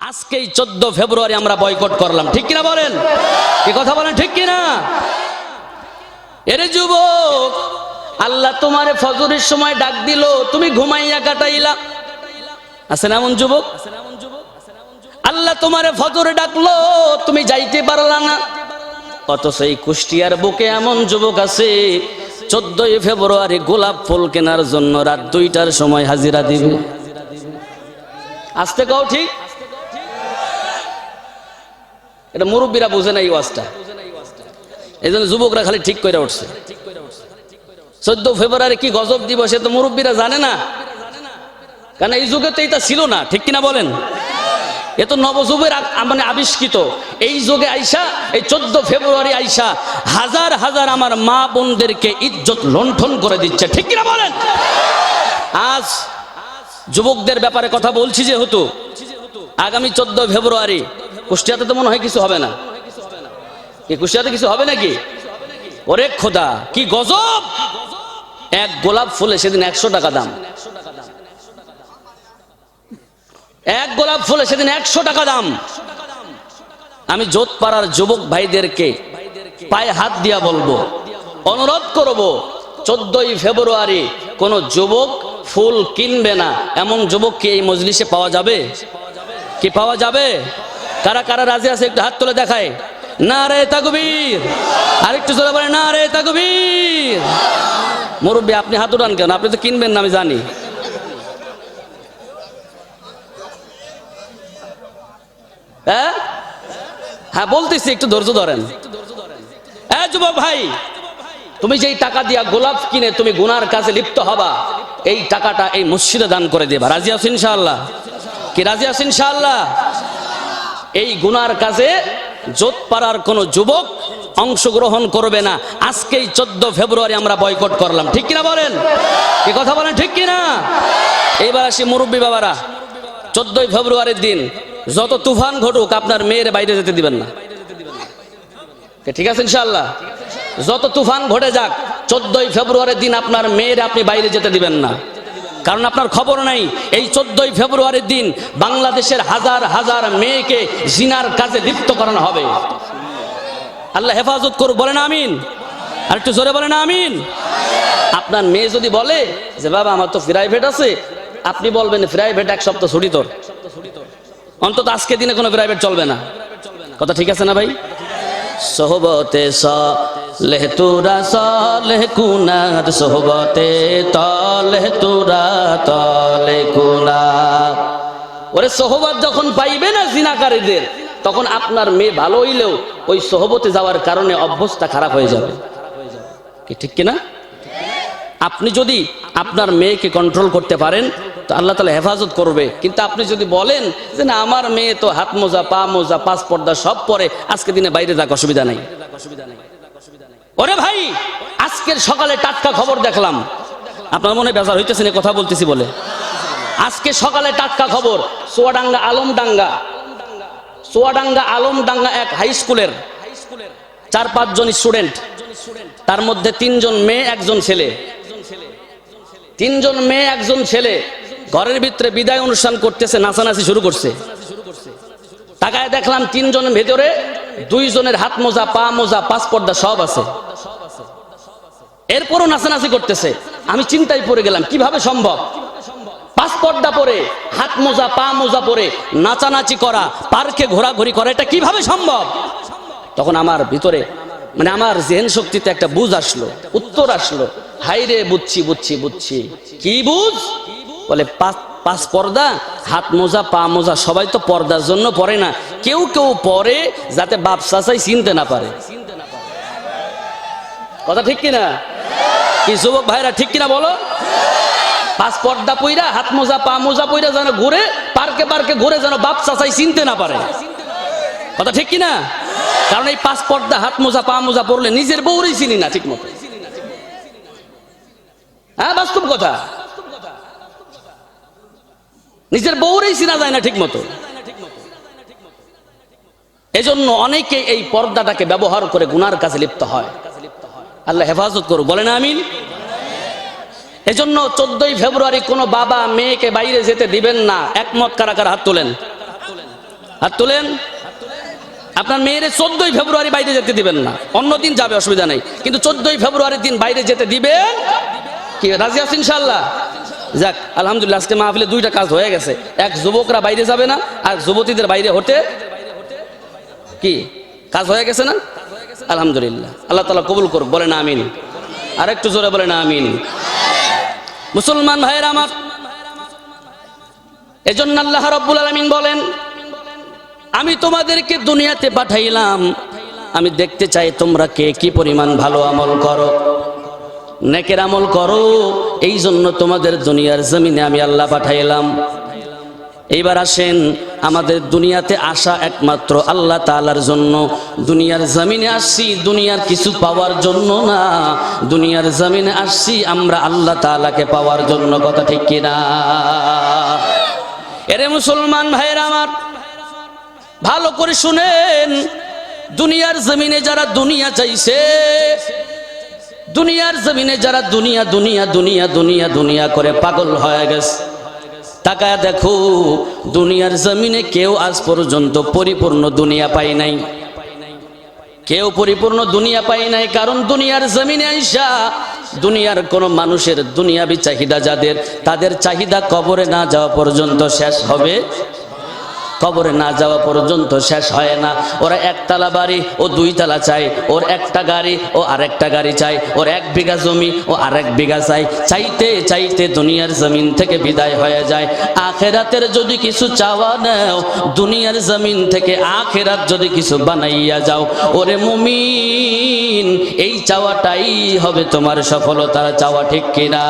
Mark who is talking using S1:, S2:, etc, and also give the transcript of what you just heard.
S1: আজকেই চোদ্দ ফেব্রুয়ারি আমরা বয়কট করলাম। ঠিক কিনা বলেন? কি কথা বলেন ঠিক কিনা? এরে যুবক, আল্লাহ তোমারে ফজরের সময় ডাক দিল, তুমি ঘুমাইয়া কাটাইলা। আছেন এমন যুবক? আল্লাহ তোমারে ফজরে ডাকলো, তুমি যাইতে পারলা না। অথচ সেই কুষ্টিয়ার বুকে এমন যুবক আছে, চোদ্দই ফেব্রুয়ারি গোলাপ ফুল কেনার জন্য রাত দুইটার সময় হাজিরা দিবে। আসতে কাও ঠিক? এটা মুরব্বীরা বুঝে না এই ওয়াজটা। এই জন্য যুবকরা খালি ঠিক করে উঠছে। চোদ্দ ফেব্রুয়ারি কি গজব দিবস, এ তো মুরব্বীরা জানে না। কারণ এই যুগে তো এটা ছিল না, ঠিক কিনা বলেন? এ তো নবযুগের মানে আবিষ্কৃত। এই যুগে আইসা, এই চোদ্দ ফেব্রুয়ারি আইসা হাজার হাজার আমার মা বোনদেরকে ইজ্জত লণ্ঠন করে দিচ্ছে, ঠিক কিনা বলেন? আজ যুবকদের ব্যাপারে কথা বলছি যেহেতু, আগামী চোদ্দ ফেব্রুয়ারি কুষ্টিয়াতে তো মনে হয় কিছু হবে না। কি, কুষ্টিয়াতে কিছু হবে নাকি? ওরে খোদা, কি গজব! এক গোলাপ ফুলে সেদিন একশো টাকা দাম। এক গোলাপ ফুলে সেদিন একশো টাকা দাম। আমি জোত পাড়ার যুবক ভাইদেরকে পায়ে হাত দিয়া বলব, অনুরোধ করব, চোদ্দই ফেব্রুয়ারি কোন যুবক ফুল কিনবে না। এমন যুবক কি এই মজলিসে পাওয়া যাবে? কি পাওয়া যাবে? কারা কারা রাজি আছে একটু হাত তুলে দেখায় না রে তাকবীর। আরেকটু জোরে বলে না রে তাকবীর। মুরব্বী, আপনি হাত উঠান কেন? আপনি তো কিনবেন না, আমি জানি। হ্যাঁ? হ্যাঁ বলতেছি, একটু ধৈর্য ধরেন। হ্যাঁ যুবক ভাই, তুমি যেই টাকা দিয়া গোলাপ কিনে তুমি গুনার কাছে লিপ্ত হবা, এই টাকাটা এই মসজিদে দান করে দেবা। রাজি আছো ইনশাআল্লাহ? কি, রাজি আছো ইনশাআল্লাহ? এই গুনার কাজে জোত পাড়ার কোনো যুবক অংশগ্রহণ করবে না। আজকেই চোদ্দ ফেব্রুয়ারি আমরা বয়কট করলাম। ঠিক কিনা বলেন? কি কথা বলেন ঠিক কিনা? এইবার আসি মুরব্বী বাবারা, চোদ্দই ফেব্রুয়ারির দিন যত তুফান ঘটুক আপনার মেয়ের বাইরে যেতে দিবেন না। ঠিক আছে ইনশাল্লাহ যত তুফান ঘটে যাক, চোদ্দই ফেব্রুয়ারির দিন আপনার মেয়ের আপনি বাইরে যেতে দিবেন না। কারণ আপনার খবর নাই, এই চোদ্দই ফেব্রুয়ারির দিন বাংলাদেশের হাজার হাজার মেয়েকে জিনার কাজে লিপ্ত করানো হবে। আল্লাহ হেফাজত করুক, বলেন আমিন। আর একটু জোরে বলেন আমিন। আপনার মেয়ে যদি বলে যে, বাবা, আমার তো প্রাইভেট আছে। আপনি বলবেন প্রাইভেট এক সপ্তাহ ছুটি তোর। অন্তত আজকে দিনে কোনো প্রাইভেট চলবে না। কথা ঠিক আছে না ভাই? সোহবতে স লেহতুরা স লেহকুনার সোহবতে ত লেহতুরা ত লেকুনার ওরে সোহবত যখন পাইবে না জিনাকারীদের, তখন আপনার মেয়ে ভালো হইলেও ওই সোহবতে যাওয়ার কারণে অভ্যস্তা খারাপ হয়ে যাবে। ঠিক কিনা? আপনি যদি আপনার মেয়েকে কন্ট্রোল করতে পারেন, তো আল্লাহ তালা হেফাজত করবে। কিন্তু আপনি যদি বলেন যে না, আমার মেয়ে তো হাত মোজা, পা মোজা, পাঁচ পর্দা সব পরে, আজকে দিনে বাইরে যাক, অসুবিধা নাই। ওরে ভাই, আজকের সকালে টাটকা খবর দেখলাম। আপনার মনে বেজার হইতেছে না, কথা বলতেছি বলে। আজকে সকালে টাটকা খবর সোয়াডাঙ্গা আলমডাঙ্গা। সোয়াডাঙ্গা আলমডাঙ্গা এক হাই স্কুলের চার পাঁচ পাঁচজন স্টুডেন্ট তার মধ্যে তিনজন মেয়ে, একজন ছেলে। তিনজন মেয়ে, একজন ছেলে। ঘরের ভিতরে বিদায় অনুষ্ঠান করতেছে, নাচানাচি শুরু করছে। তাকায় দেখলাম তিনজনের ভেতরে দুইজনের হাত মোজা, পা মোজা, পাঁচ পর্দা সব আছে। এরপরও নাচানাচি করতেছে। আমি চিন্তায় পড়ে গেলাম, কীভাবে সম্ভব? পাঁচ পরে, হাত মোজা, পা মোজা পরে নাচানাচি করা, পার্কে ঘোরাঘুরি করা, এটা কীভাবে সম্ভব? তখন আমার ভিতরে মানে আমার জেন শক্তিতে একটা বুঝ আসলো, উত্তর আসলো। হাইরে বুঝছি বুঝছি বুঝছি। কি বুঝ? বলে, পাঁচ পর্দা, হাত মোজা, পা মোজা, সবাই তো পর্দার জন্য পরে না। কেউ কেউ পরে যাতে বাপ চাচাই চিনতে না পারে। কথা ঠিক কিনা? কি যুবক ভাইরা ঠিক কিনা বলো? পাঁচ পর্দা পইরা, হাত মোজা, পা মোজা পইরা যেন ঘুরে, পার্কে পার্কে ঘুরে যেন বাপ চাচাই চিনতে না পারে। কথা ঠিক কিনা? কারণ এই পাঁচ পর্দা, হাত মোজা, পা মোজা পড়লে নিজের বউরই চিনি না ঠিক মতো। হ্যাঁ বাস্তব কথা। নিজের বউরেই চিনা যায় না ঠিক মতো। এজন্য অনেকে এই পর্দাটাকে ব্যবহার করে গুনার কাছে লিপ্ত হয়। আল্লাহ হেফাজত করুক। বলে না আমিন। এজন্য চোদ্দই ফেব্রুয়ারি কোনো বাবা মেয়েকে বাইরে যেতে দিবেন না। একমত কারা কারা? হাত তোলেন। হাত তোলেন? আপনার মেয়ের চোদ্দই ফেব্রুয়ারি বাইরে যেতে দিবেন না। অন্য দিন যাবে, অসুবিধা নেই। কিন্তু চোদ্দই ফেব্রুয়ারির দিন বাইরে যেতে দিবেন কি? রাজি আছেন ইনশাল্লাহ যাক, আলহামদুলিল্লাহ, আজকে মাহফিলে দুইটা কাজ হয়ে গেছে। এক, যুবকরা বাইরে যাবে না, আর যুবতীদের বাইরে হতে কি? কাজ হয়ে গেছে না? আলহামদুলিল্লাহ। আল্লাহ তালা কবুল করুক, বলেন আমিন। আর একটু জোরে বলেন আমিন। মুসলমান ভাইয়ের আমার, এজন্য আল্লাহ রব্বুল আলমিন বলেন, আমি তোমাদেরকে দুনিয়াতে পাঠাইলাম, আমি দেখতে চাই তোমরা কে কি পরিমাণ ভালো আমল করো, নেকের আমল করো এই জন্য তোমাদের দুনিয়ার জমিনে আমি আল্লাহ পাঠাইলাম। এইবার আসেন আমাদের দুনিয়াতে আসা একমাত্র আল্লাহ তালার জন্য। দুনিয়ার জমিনে আসছি, দুনিয়ার কিছু পাওয়ার জন্য না। দুনিয়ার জমিনে আসছি, আমরা আল্লাহ তালাকে পাওয়ার জন্য, কথা ঠিক কিনা এরে মুসলমান ভাইয়ের আমার, ভালো করে শুনেন। দুনিয়ার জমিনে যারা দুনিয়া চাইছে, দুনিয়ার জমিনে যারা দুনিয়া দুনিয়া দুনিয়া দুনিয়া দুনিয়া করে পাগল হয়ে গেছে। তাকায় দেখো, দুনিয়ার জমিনে কেউ আজ পর্যন্ত পরিপূর্ণ দুনিয়া পাই নাই। কেউ পরিপূর্ণ দুনিয়া পাই নাই, কারণ দুনিয়ার জমিনে আইসা দুনিয়ার কোন মানুষের দুনিয়াবি চাহিদা যাদের, তাদের চাহিদা কবরে না যাওয়া পর্যন্ত শেষ হবে কবরে না যাওয়া পর্যন্ত শেষ হয় না। ওরা একতলা বাড়ি ও দুইতলা চাই। ওর একটা গাড়ি ও আরেকটা গাড়ি চাই। ওর এক বিঘা জমি ও আরেক বিঘা চাই। চাইতে চাইতে দুনিয়ার জমিন থেকে বিদায় হয়ে যায়। আখেরাতের যদি কিছু চাওয়া নেও, দুনিয়ার জমিন থেকে আখেরাত যদি কিছু বানাইয়া যাও, ওরে মুমিন, এই চাওয়াটাই হবে তোমার সফলতার চাওয়া, ঠিক কিনা?